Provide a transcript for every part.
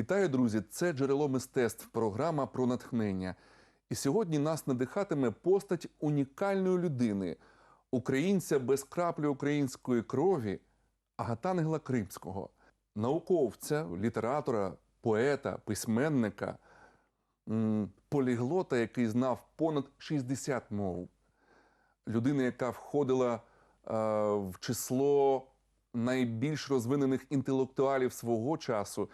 Вітаю, друзі! Це джерело мистецтв, програма про натхнення. І сьогодні нас надихатиме постать унікальної людини, українця без краплі української крові Агатангела Кримського, науковця, літератора, поета, письменника, поліглота, який знав понад 60 мов, людина, яка входила е, в число найбільш розвинених інтелектуалів свого часу,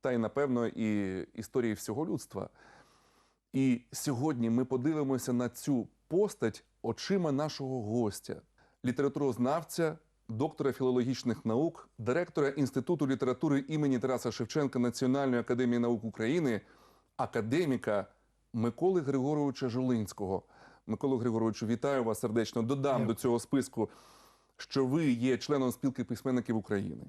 та й, напевно, і історії всього людства. І сьогодні ми подивимося на цю постать очима нашого гостя, літературознавця, доктора філологічних наук, директора Інституту літератури імені Тараса Шевченка Національної академії наук України, академіка Миколи Григоровича Жулинського. Микола Григоровичу, вітаю вас сердечно. Додам до цього списку, що ви є членом спілки письменників України,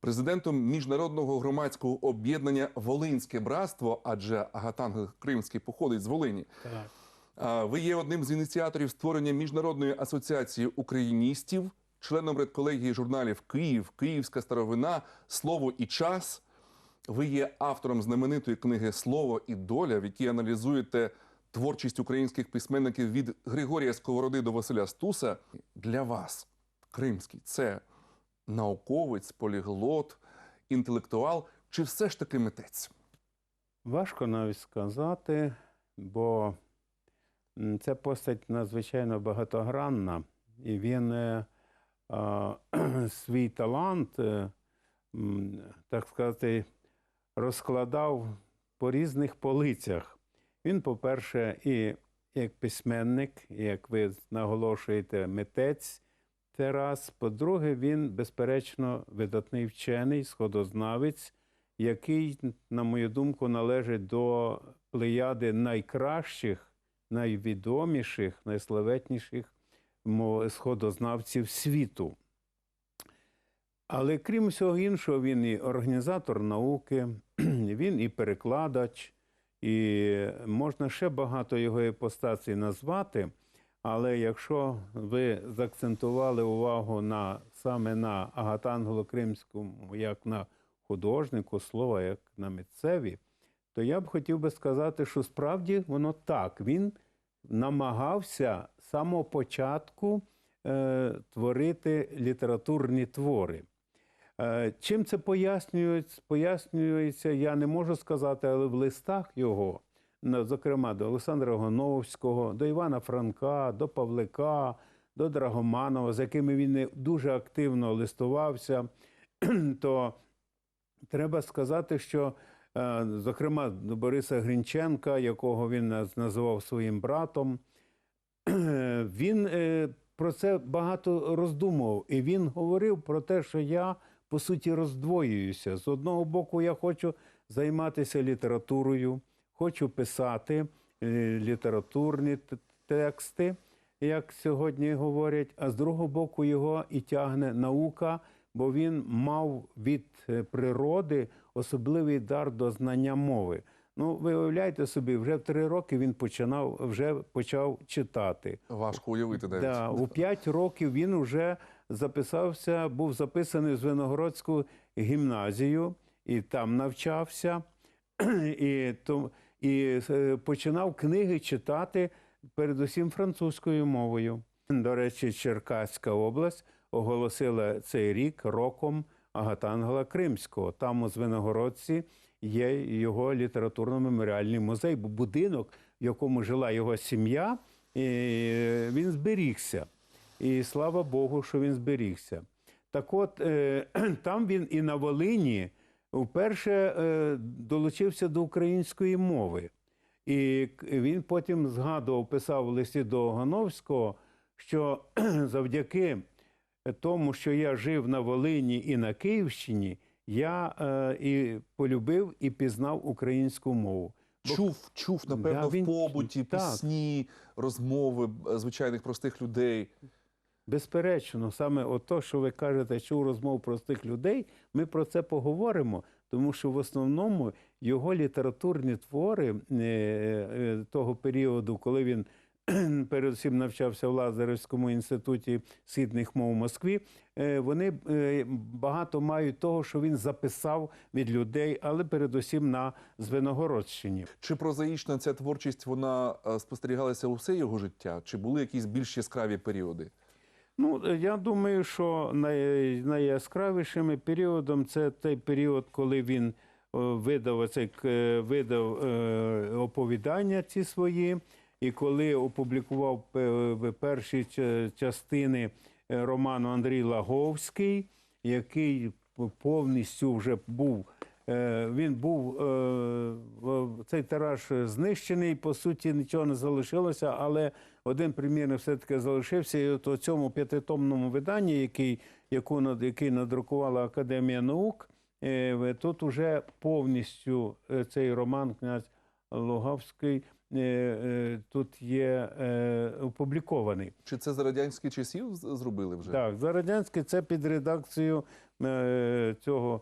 президентом міжнародного громадського об'єднання Волинське братство, адже Агатангел Кримський походить з Волині. Так. Ви є одним з ініціаторів створення міжнародної асоціації україністів, членом редколегії журналів Київ, Київська старовина, Слово і час. Ви є автором знаменитої книги Слово і доля, в якій аналізуєте творчість українських письменників від Григорія Сковороди до Василя Стуса. Для вас Кримський це науковець, поліглот, інтелектуал чи все ж таки митець? Важко навіть сказати, бо ця постать надзвичайно багатогранна, і він е, а, свій талант, е, так сказати, розкладав по різних полицях. Він, по-перше, і як письменник, як ви наголошуєте, митець. Це раз. По-друге, він, безперечно, видатний вчений, сходознавець, який, на мою думку, належить до плеяди найкращих, найвідоміших, найславетніших сходознавців світу. Але крім всього іншого, він і організатор науки, він і перекладач, і можна ще багато його іпостацій назвати. Але якщо ви заакцентували увагу на саме на Агатангелу Кримському, як на художнику, слова, як на митцеві, то я б хотів би сказати, що справді воно так. Він намагався з самого початку е, творити літературні твори. Е, Чим це пояснюється, пояснюється, я не можу сказати, але в листах його, зокрема до Олександра Гоновського, до Івана Франка, до Павлика, до Драгоманова, з якими він дуже активно листувався, то треба сказати, що, е, зокрема, до Бориса Грінченка, якого він наз- називав своїм братом, він е, про це багато роздумував. І він говорив про те, що я, по суті, роздвоююся. З одного боку, я хочу займатися літературою, хочу писати е, літературні тексти, як сьогодні говорять, а з другого боку, його і тягне наука, бо він мав від е, природи особливий дар до знання мови. Ну, ви уявляєте собі, вже в три роки він починав, вже почав читати. Важко уявити навіть. Да, у п'ять років він вже записався, був записаний в Звенигородську гімназію і там навчався, і, то, і е, починав книги читати передусім французькою мовою. До речі, Черкаська область оголосила цей рік роком Агатангела Кримського. Там у Звенигородці є його літературно-меморіальний музей, бо будинок, в якому жила його сім'я, він зберігся. І слава Богу, що він зберігся. Так от, е, там він і на Волині вперше е, долучився до української мови. І він потім згадував, писав в листі до Гановського, що завдяки тому, що я жив на Волині і на Київщині, я е, і полюбив і пізнав українську мову. Бо Чув, чув, напевно, Да, він- в побуті, так. пісні, розмови е, звичайних простих людей. Безперечно, саме ото, що ви кажете, чув розмов простих людей, ми про це поговоримо, тому що в основному його літературні твори е, е, того періоду, коли він передусім навчався в Лазаревському інституті східних мов Москві. е, Вони багато мають того, що він записав від людей, але передусім на Звенигородщині. Чи прозаїчна ця творчість вона спостерігалася усе його життя? Чи були якісь більш яскраві періоди? Ну, е, я думаю, що най, найяскравішим періодом це той період, коли він е, видав оцей, к- видав е, оповідання ці свої, і коли опублікував пе- перші частини е, роману Андрій Лаговський, який повністю вже був. Е, Він був е, цей тираж знищений, по суті, нічого не залишилося, але один примірник все-таки залишився. І от у цьому п'ятитомному виданні, який, яку, який надрукувала Академія наук, е, тут уже повністю цей роман князь Лугавський тут є опублікований. Чи це за радянських часів зробили вже? Так, за радянське це під редакцією е, цього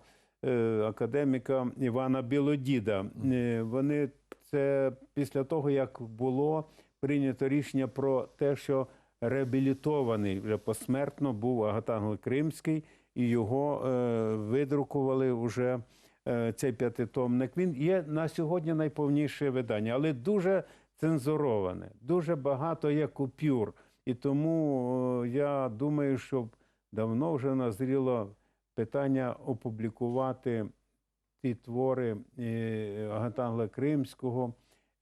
академіка Івана Білодіда. Е, вони це після того, як було прийнято рішення про те, що реабілітований вже посмертно був Агатангл Кримський, і його е, видрукували вже е, цей п'ятитомник. Він є на сьогодні найповніше видання, але дуже цензуроване, дуже багато є купюр. І тому е, я думаю, що давно вже назріло питання опублікувати ті твори е, Агатангла Кримського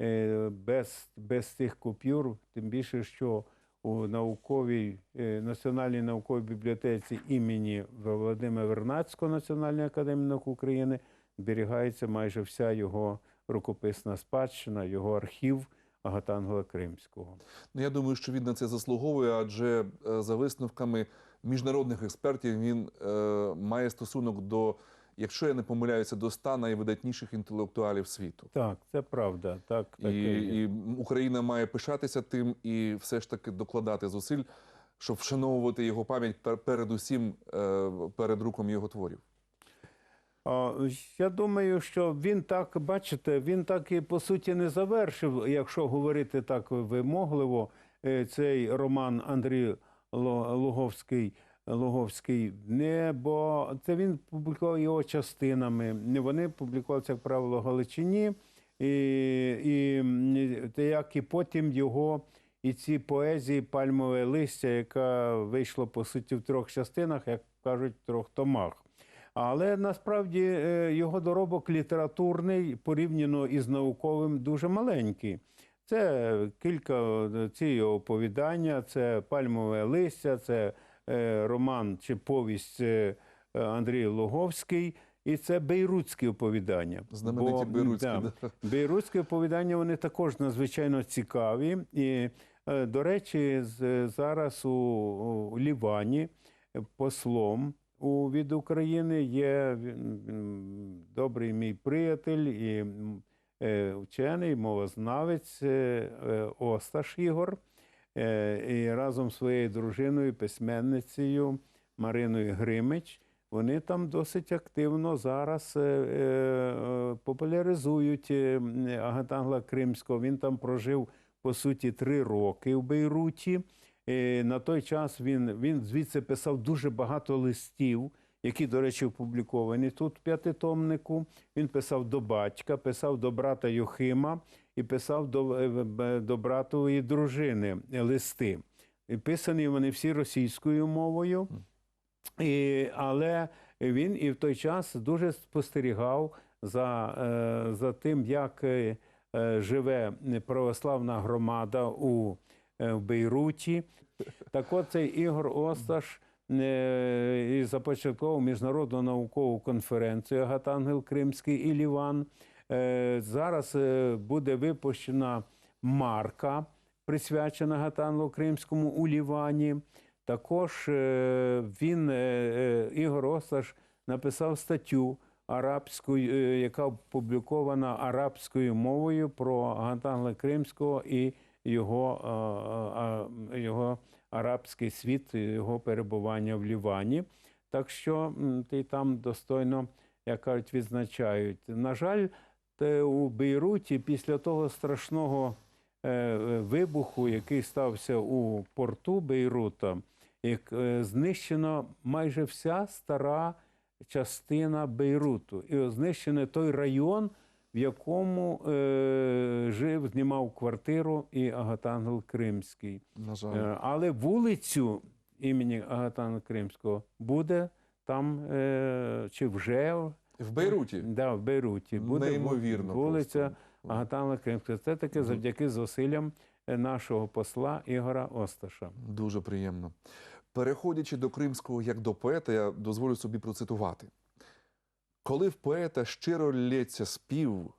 е, без, без цих купюр, тим більше, що у науковій е, національній науковій бібліотеці імені Володимира Вернацького Національної академії наук України зберігається майже вся його рукописна спадщина, його архів Агатангла Кримського. Ну я думаю, що він на це заслуговує, адже е, за висновками міжнародних експертів він е, має стосунок до, якщо я не помиляюся, до ста найвидатніших інтелектуалів світу. Так, це правда. Так, таке є. І, і Україна має пишатися тим і все ж таки докладати зусиль, щоб вшановувати його пам'ять пер- передусім е, перед руком його творів. Я думаю, що він так, бачите, він так і по суті не завершив, якщо говорити так вимогливо, е, цей роман Андрій Ло- Луговський. Луговський, не, бо це він публікував його частинами. Не Вони публікувалися, як правило, в Галичині, і, і як і потім його і ці поезії Пальмове листя, яка вийшла по суті в трьох частинах, як кажуть, в трьох томах. Але насправді е, його доробок літературний порівняно із науковим дуже маленький. Це кілька е, ці оповідання, це пальмове листя, це е, роман чи повість е, Андрій Луговський, і це бейрутські оповідання. Знамениті Бо, бейрутські, да, да. Бейрутські оповідання вони також надзвичайно цікаві. І, до речі, зараз у, Лівані послом у, від України є добрий мій приятель і вчений, мовознавець е, е, Осташ Ігор. Е, І разом з своєю дружиною, письменницею Мариною Гримич, вони там досить активно зараз е, е, популяризують е, Агатангла Кримського. Він там прожив по суті три роки в Бейруті. Е, На той час він, він звідси писав дуже багато листів, які, до речі, опубліковані тут в п'ятитомнику. Він писав до батька, писав до брата Юхима і писав до, е, до братової дружини листи. І писані вони всі російською мовою. І, але він і в той час дуже спостерігав за, е, за тим, як е, живе православна громада у в Бейруті. Так от цей Ігор Осташ і започаткував міжнародну наукову конференцію Агатангел Кримський і Ліван. Е, Зараз е, буде випущена марка, присвячена Гатанлу Кримському у Лівані. Також е, він, е, е, Ігор Осташ, написав статтю арабською, е, яка опублікована арабською мовою про Гатангла Кримського і його, його арабський світ, його перебування в Лівані. Так що ти там достойно, як кажуть, відзначають. На жаль, у Бейруті після того страшного е, е, вибуху, який стався у порту Бейрута, як е, знищено майже вся стара частина Бейруту. І знищений той район, в якому е, жив, знімав квартиру і Агатангел Кримський. На жаль. Е, Але вулицю імені Агатана Кримського буде там е, чи вже В Бейруті. да, в Бейруті буде Неймовірно. вулиця просто. Агатана Кримського. Це таке завдяки зусиллям е, нашого посла Ігора Осташа. Дуже приємно. Переходячи до кримського як до поета, я дозволю собі процитувати. Коли в поета щиро лється спів,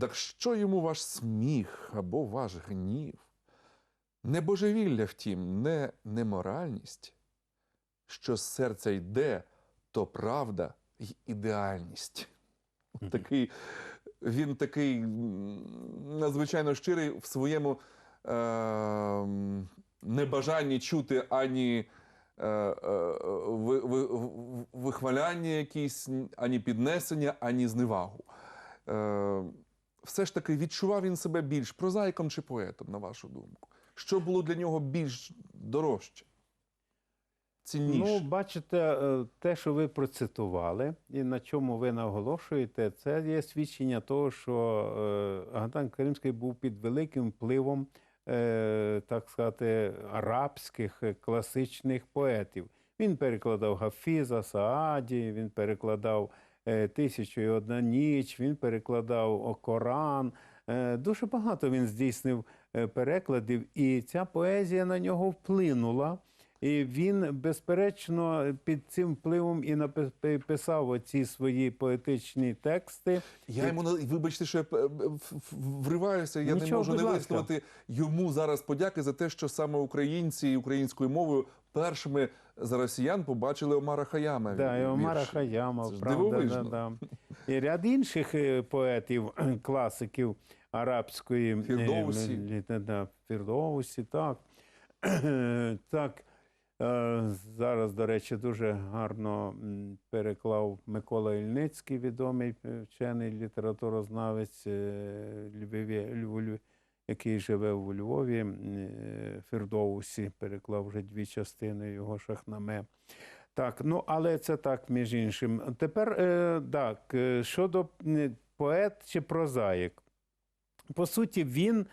так що йому ваш сміх або ваш гнів? Не божевілля, втім, не неморальність, що з серця йде, то правда й ідеальність. Такий, він такий надзвичайно щирий в своєму е, небажанні чути ані вихваляння якісь, ані піднесення, ані зневагу. Е, все ж таки відчував він себе більш прозаїком чи поетом, на вашу думку? Що було для нього більш дорожче? Цінніше? Ну, бачите, е, те, що ви процитували, і на чому ви наголошуєте, це є свідчення того, що е, Агатан Кримський був під великим впливом, е, так сказати, арабських е, класичних поетів. Він перекладав Гафіза, Сааді, він перекладав е, Тисячу і одна ніч, він перекладав Коран. Е, Дуже багато він здійснив е, перекладів, і ця поезія на нього вплинула. І він, безперечно, під цим впливом і написав оці свої поетичні тексти. Я йому вибачте, що я вриваюся. Я не можу не висловити йому зараз подяки за те, що саме українці і українською мовою першими за росіян побачили Омара Хаяма. Да, і Омара. Хаяма, Це правда, да, да. І ряд інших е, поетів, класиків арабської е, Фірдоусі. Фірдоусі, так. так. Е, Зараз, до речі, дуже гарно переклав Микола Ільницький, відомий е, вчений літературознавець е, який живе у Львові. Фірдоусі переклав вже дві частини його шахнаме. Так, ну але це так, між іншим. Тепер так, щодо поет чи прозаїк. По суті, він,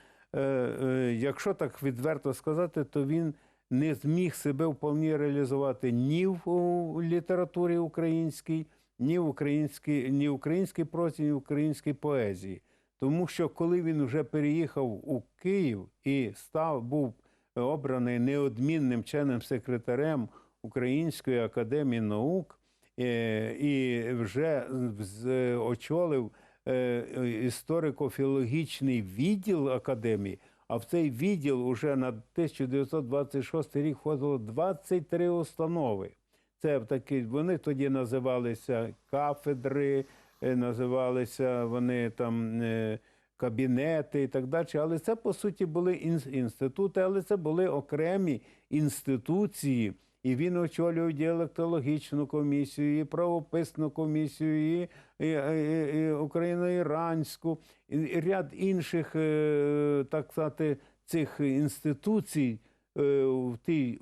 якщо так відверто сказати, то він не зміг себе вповні реалізувати ні в літературі українській, ні в українській, ні в українській прозі, ні в українській поезії. Тому що коли він вже переїхав у Київ і став, був обраний неодмінним членом секретарем Української академії наук е, і вже з- очолив е, історико-філологічний відділ академії, а в цей відділ уже на 1926 рік входило 23 установи. Це такі, вони тоді називалися кафедри, е, називалися вони там е, кабінети і так далі. Але це, по суті, були ін- інститути, але це були окремі інституції. І він очолював діалектологічну комісію, і правописну комісію, і, і, і, і україно-іранську, і, і ряд інших, е, так сказати, цих інституцій е, в тій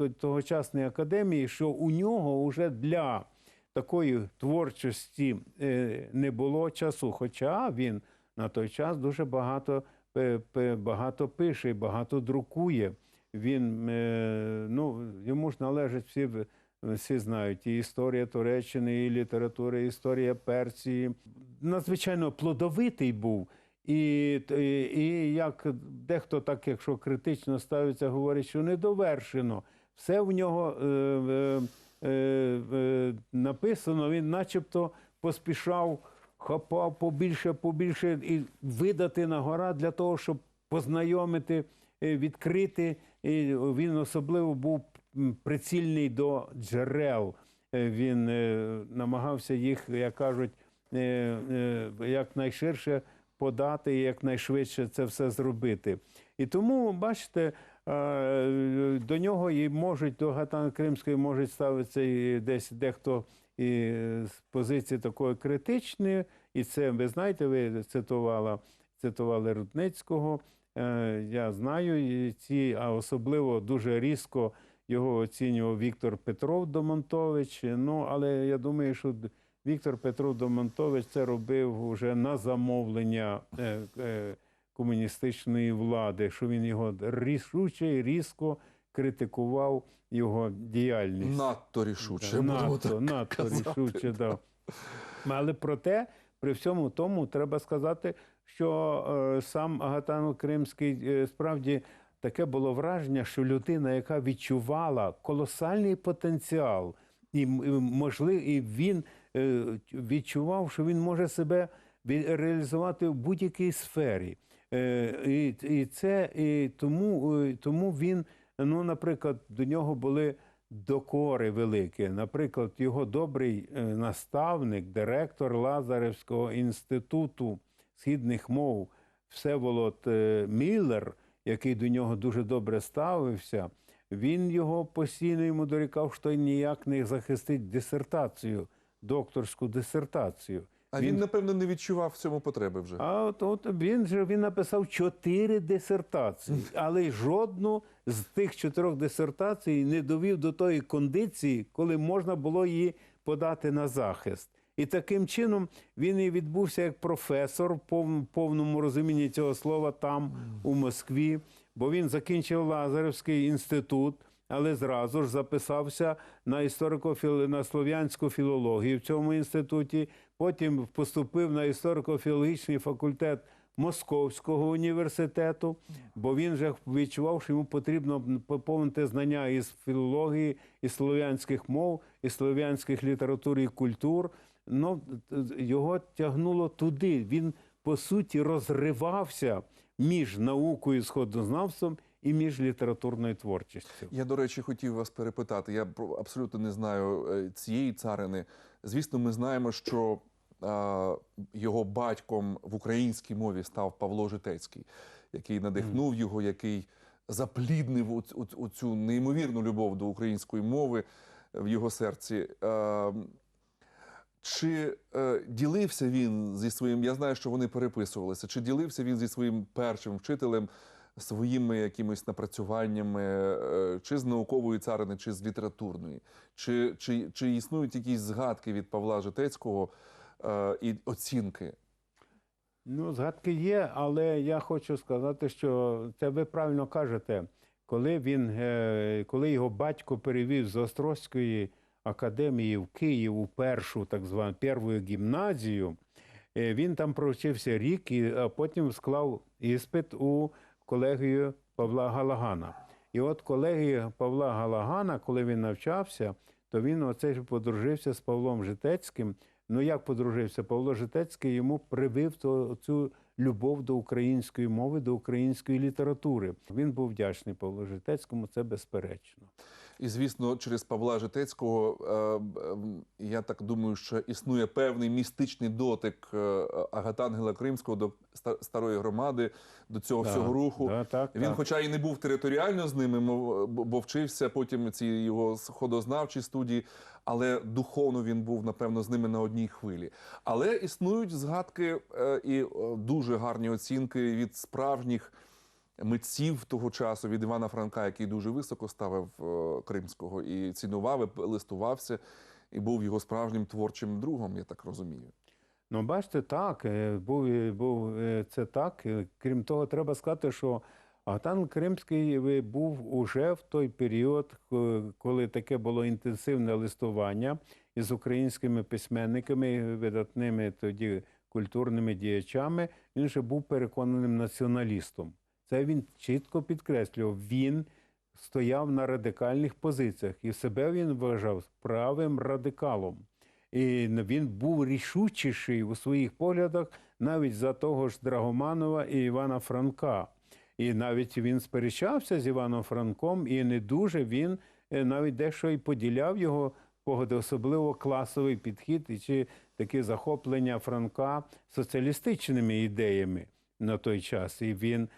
е, тогочасній академії, що у нього вже для такої творчості не було часу. Хоча він на той час дуже багато, багато пише, багато друкує. Він, е, ну, йому ж належить всі, всі знають, і історія Туреччини, і література, і історія Персії. Надзвичайно плодовитий був. І, і, і як дехто так, якщо критично ставиться, говорить, що недовершено. Все в нього е, е, е, е, написано, він начебто поспішав, хапав побільше, побільше і видати на гора для того, щоб познайомити, е, відкрити. І він особливо був прицільний до джерел. Е, Він е, намагався їх, як кажуть, е, якнайширше подати і якнайшвидше це все зробити. І тому, бачите, до нього і можуть, до Гатана Кримської можуть ставитися і десь дехто і з позиції такої критичної, і це, ви знаєте, ви цитувала, цитували Рудницького, я знаю ці, а особливо дуже різко його оцінював Віктор Петров Домонтович. Ну, але я думаю, що Віктор Петров Домонтович це робив вже на замовлення е, е, комуністичної влади, що він його рішуче і різко критикував його діяльність. Надто рішуче. Да, надто, так надто казати. рішуче, да. Але проте, при всьому тому, треба сказати, що е, сам Агатан Кримський е, справді таке було враження, що людина, яка відчувала колосальний потенціал, і можливо, він е, відчував, що він може себе реалізувати в будь-якій сфері. І, і це і тому, тому він, ну, наприклад, до нього були докори великі. Наприклад, його добрий наставник, директор Лазаревського інституту східних мов Всеволод е, Міллер, який до нього дуже добре ставився, він його постійно йому дорікав, що ніяк не захистить дисертацію, докторську дисертацію. А він, напевно, не відчував в цьому потреби вже. А от, от він же він написав чотири дисертації, але жодну з тих чотирьох дисертацій не довів до тої кондиції, коли можна було її подати на захист. І таким чином він і відбувся як професор в повному розумінні цього слова там, у Москві, бо він закінчив Лазаревський інститут, але зразу ж записався на історико на філологію в цьому інституті. Потім поступив на історико-філологічний факультет Московського університету, бо він же відчував, що йому потрібно поповнити знання із філології, із слов'янських мов, із слов'янських літератур і культур. Ну, його тягнуло туди. Він, по суті, розривався між наукою, сходознавством і між літературною творчістю. Я, до речі, хотів вас перепитати. Я абсолютно не знаю е, цієї царини. Звісно, ми знаємо, що а, його батьком в українській мові став Павло Житецький, який надихнув його, який запліднив оц- оц- оцю неймовірну любов до української мови в його серці. А, чи е, ділився він зі своїм? Я знаю, що вони переписувалися. Чи ділився він зі своїм першим вчителем своїми якимись напрацюваннями, е, чи з наукової царини, чи з літературної? Чи, чи, чи існують якісь згадки від Павла Житецького е, і оцінки? Ну, згадки є, але я хочу сказати, що це ви правильно кажете. Коли він, е, коли його батько перевів з Острозької академії в Київ у першу так звану першу гімназію, е, він там провчився рік, і потім склав іспит у колегію Павла Галагана. І от колегія Павла Галагана, коли він навчався, то він оце ж подружився з Павлом Житецьким. Ну як подружився? Павло Житецький йому привив цю любов до української мови, до української літератури. Він був вдячний Павлу Житецькому, це безперечно. І звісно, через Павла Житецького е, е, я так думаю, що існує певний містичний дотик е, Агатангела Кримського до ста- старої громади, до цього Да, всього руху. да, так, Він, так. хоча і не був територіально з ними, бо вчився потім ці його сходознавчі студії, але духовно він був напевно з ними на одній хвилі. Але існують згадки і дуже гарні оцінки від справжніх митців того часу, від Івана Франка, який дуже високо ставив е, Кримського і цінував, і листувався, і був його справжнім творчим другом, я так розумію. Ну, бачите, так, е, був, був е, це так. Крім того, треба сказати, що Агатан Кримський був уже в той період, коли таке було інтенсивне листування із українськими письменниками, видатними тоді культурними діячами. Він вже був переконаним націоналістом. Це він чітко підкреслював. Він стояв на радикальних позиціях, і себе він вважав правим радикалом. І він був рішучіший у своїх поглядах навіть за того ж Драгоманова і Івана Франка. І навіть він сперечався з Іваном Франком, і не дуже він е, навіть дещо і поділяв його погляди, особливо класовий підхід і чи таке захоплення Франка соціалістичними ідеями на той час. І він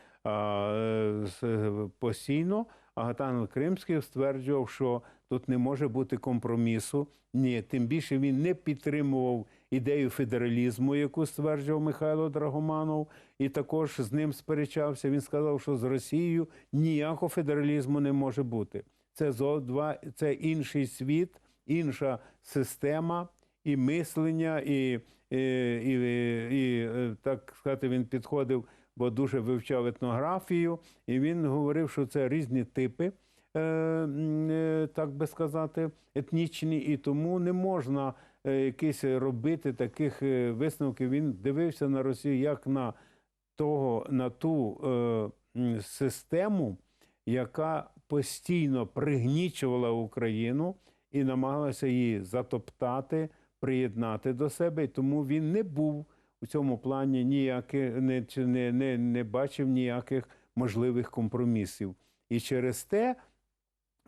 постійно Агатан Кримський стверджував, що тут не може бути компромісу. Ні, тим більше він не підтримував ідею федералізму, яку стверджував Михайло Драгоманов, і також з ним сперечався. Він сказав, що з Росією ніякого федералізму не може бути. Це зо два, це інший світ, інша система і мислення, і, і, і, і, так сказати, він підходив, бо дуже вивчав етнографію, і він говорив, що це різні типи, е, е, так би сказати, етнічні, і тому не можна е, якісь робити таких висновків. Він дивився на Росію як на того, на ту систему, яка постійно пригнічувала Україну і намагалася її затоптати, приєднати до себе. І тому він не був у цьому плані ніяких, не, не, не, не бачив ніяких можливих компромісів. І через те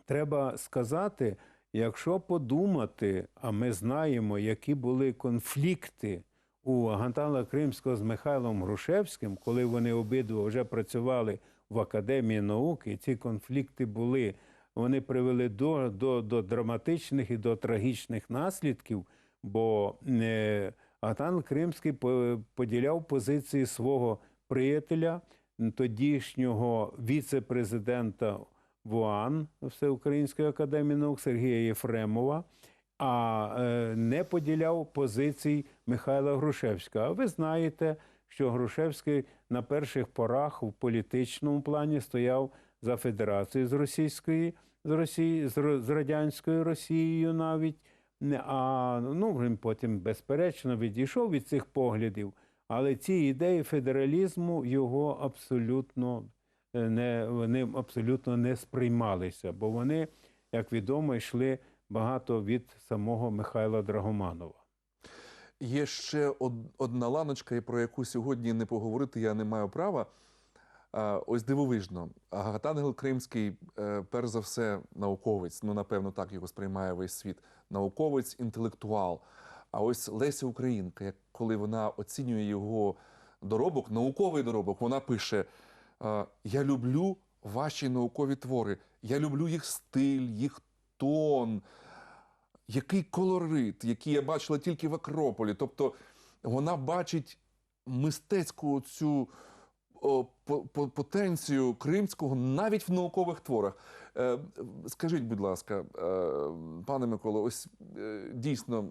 треба сказати, якщо подумати, а ми знаємо, які були конфлікти у Гантала Кримського з Михайлом Грушевським, коли вони обидва вже працювали в Академії науки, і ці конфлікти були, вони привели до, до, до драматичних і до трагічних наслідків, бо е, Гатан Кримський по- поділяв позиції свого приятеля, тодішнього віце-президента ВУАН Всеукраїнської академії наук Сергія Єфремова, а е, не поділяв позицій Михайла Грушевського. А ви знаєте, що Грушевський на перших порах в політичному плані стояв за федерацію з російської, з Росії, з радянською Росією навіть. А ну він потім безперечно відійшов від цих поглядів. Але ці ідеї федералізму його абсолютно е, не вони абсолютно не сприймалися, бо вони, як відомо, йшли багато від самого Михайла Драгоманова. Є ще од- одна ланочка, про яку сьогодні не поговорити я не маю права. Ось дивовижно. Гатангел Кримський, е, перш за все, науковець. Ну, напевно, так його сприймає весь світ. Науковець, інтелектуал. А ось Леся Українка, коли вона оцінює його доробок, науковий доробок, вона пише: Я люблю ваші наукові твори, я люблю їх стиль, їх тон, який колорит, який я бачила тільки в Акрополі. Тобто вона бачить мистецьку цю потенцію кримського навіть в наукових творах. Е, скажіть, будь ласка, е, пане Миколо, ось е, дійсно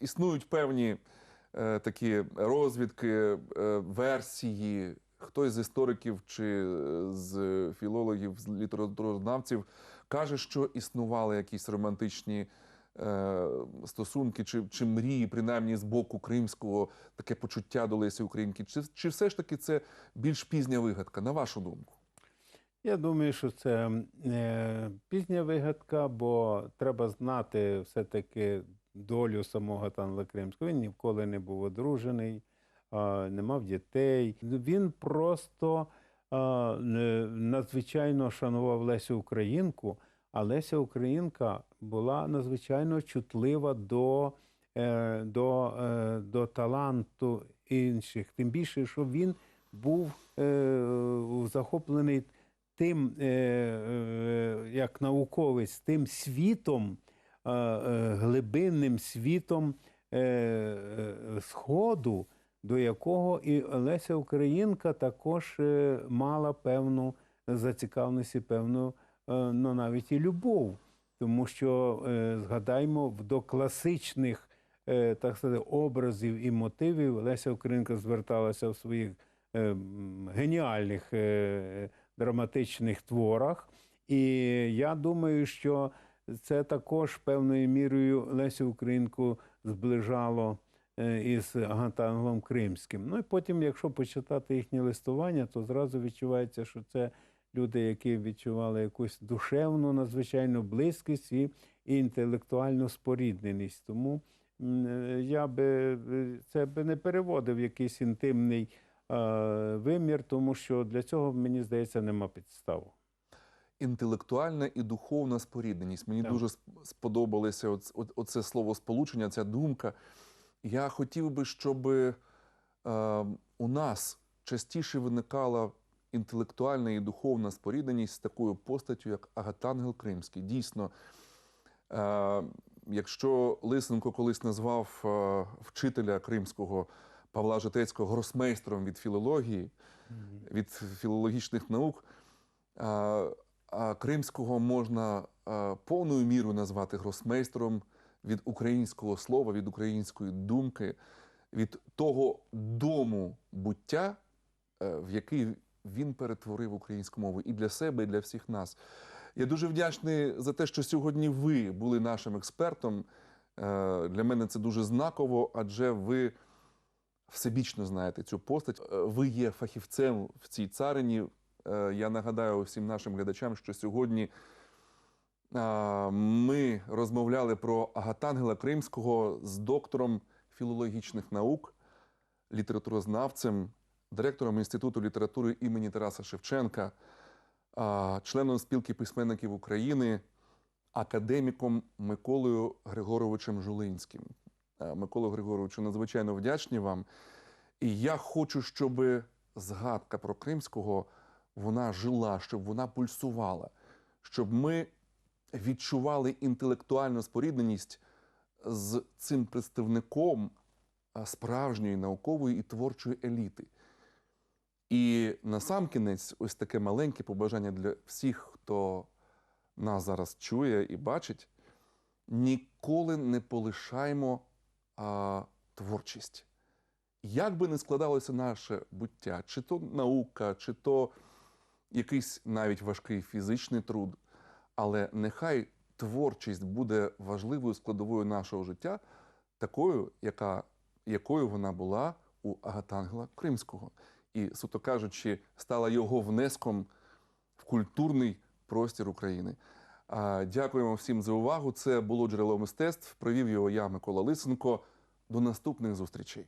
існують певні такі розвідки, версії. Хтось з істориків чи з філологів, з літературознавців каже, що існували якісь романтичні стосунки чи, чи мрії, принаймні з боку кримського, таке почуття до Лесі Українки. Чи, чи все ж таки це більш пізня вигадка, на вашу думку? Я думаю, що це е, пізня вигадка, бо треба знати все-таки долю самого Танла Кримського. Він ніколи не був одружений, не мав дітей. Він просто надзвичайно шанував Лесю Українку, а Леся Українка була надзвичайно чутлива до, е, до, е, до таланту інших. Тим більше, що він був е, захоплений тим, як науковець, тим світом, глибинним світом Сходу, до якого і Леся Українка також мала певну зацікавленість і певну ну, навіть і любов. Тому що е, згадаймо, до класичних е, так сказати, образів і мотивів Леся Українка зверталася в своїх е, геніальних е, драматичних творах. І я думаю, що це також певною мірою Лесю Українку зближало е, із Агатангелом Кримським. Ну і потім, якщо почитати їхнє листування, то зразу відчувається, що це люди, які відчували якусь душевну, надзвичайну близькість і, інтелектуальну спорідненість. Тому е, я би е, це би не переводив в якийсь інтимний е, вимір, тому що для цього, мені здається, нема підстав. Інтелектуальна і духовна спорідненість. Мені Так. дуже сподобалося оц- оце слово сполучення, ця думка. Я хотів би, щоб е, у нас частіше виникала інтелектуальна і духовна спорідненість з такою постаттю, як Агатангел Кримський. Дійсно, е, якщо Лисенко колись назвав е, вчителя кримського Павла Житецького гросмейстром від філології, від філологічних наук, а, а кримського можна повною мірою назвати гросмейстером від українського слова, від української думки, від того дому буття, е, в який він перетворив українську мову і для себе, і для всіх нас. Я дуже вдячний за те, що сьогодні ви були нашим експертом. Е, Для мене це дуже знаково, адже ви всебічно знаєте цю постать. Е, Ви є фахівцем в цій царині. Е, Я нагадаю всім нашим глядачам, що сьогодні ми розмовляли про Агатангела Кримського з доктором філологічних наук, літературознавцем, директором Інституту літератури імені Тараса Шевченка, членом спілки письменників України, академіком Миколою Григоровичем Жулинським. Микола Григоровичу, надзвичайно вдячні вам. І я хочу, щоб згадка про Кримського вона жила, щоб вона пульсувала, щоб ми відчували інтелектуальну спорідненість з цим представником справжньої наукової і творчої еліти. І насамкінець, ось таке маленьке побажання для всіх, хто нас зараз чує і бачить: ніколи не полишаймо а, творчість. Як би не складалося наше буття, чи то наука, чи то якийсь навіть важкий фізичний труд, але нехай творчість буде важливою складовою нашого життя, такою, яка, якою вона була у Агатангела Кримського. І, суто кажучи, стала його внеском в культурний простір України. Дякуємо всім за увагу. Це було джерело мистецтв. Провів його я, Микола Лисенко. До наступних зустрічей.